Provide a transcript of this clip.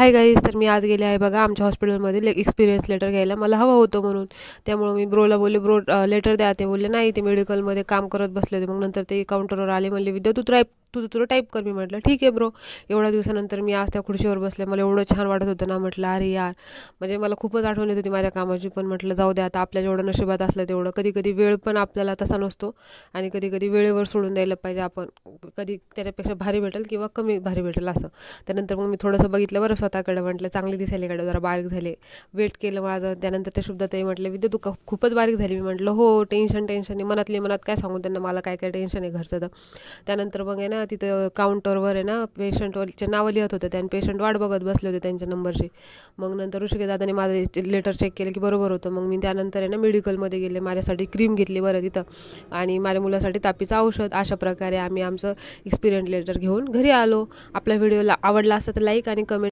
Hi guys तर मी आज गेले आहे बघा आमच्या हॉस्पिटलमध्ये ले एक्सपिरियन्स लेटर घ्यायला. मला हवं होतं म्हणून. त्यामुळं मी ब्रोला बोलले ब्रो लेटर द्या. ते बोलले नाही. ते मेडिकलमध्ये काम करत बसले होते. मग नंतर ते काउंटरवर आले. म्हणले विद्या तू ट्राय तुझं तुझं टाईप कर मी म्हटलं. ठीक आहे ब्रो एवढ्या दिवसानंतर मी आज त्या खुर्चीवर बसले. मला एवढं छान वाटत होतं ना. म्हटलं अरे यार. म्हणजे मला खूपच आठवण येत होती माझ्या कामाची. पण म्हटलं जाऊ द्या आता. आपल्या जेवढं नशिबात असलं तेवढं. कधी कधी वेळ पण आपल्याला तसा नसतो. आणि कधी कधी वेळेवर सोडून द्यायला पाहिजे आपण. कधी त्याच्यापेक्षा भारी भेटेल किंवा कमी भारी भेटेल असं. त्यानंतर मग मी थोडंसं बघितलं बरं स्वतःकडे. म्हटलं चांगली दिसायला इकडे. जरा बारीक झाले. वेट केलं माझं. त्यानंतर त्या शुद्धताई म्हटलं विद्या तू खूपच बारीक झाली. मी म्हटलं हो टेन्शन टेन्शन आहे मनातली मनात काय सांगू त्यांना? मला काय काय टेन्शन आहे घरचं तर. त्यानंतर मग आहे ना ना तिथं काउंटरवर आहे ना पेशंटवरचे नावं लिहित होते आणि पेशंट वाट बघत बसले होते त्यांच्या नंबरची मग नंतर ऋषिकेदादाने माझं लेटर चेक केलं की बरोबर होतं. मग मी त्यानंतर आहे ना मेडिकलमध्ये गेले. माझ्यासाठी क्रीम घेतली बरं तिथं. आणि माझ्या मुलासाठी तापीचं औषध. अशा प्रकारे आम्ही आमचं एक्सपिरियन्स लेटर घेऊन घरी आलो. आपल्या व्हिडिओला आवडला असता तर लाईक आणि कमेंट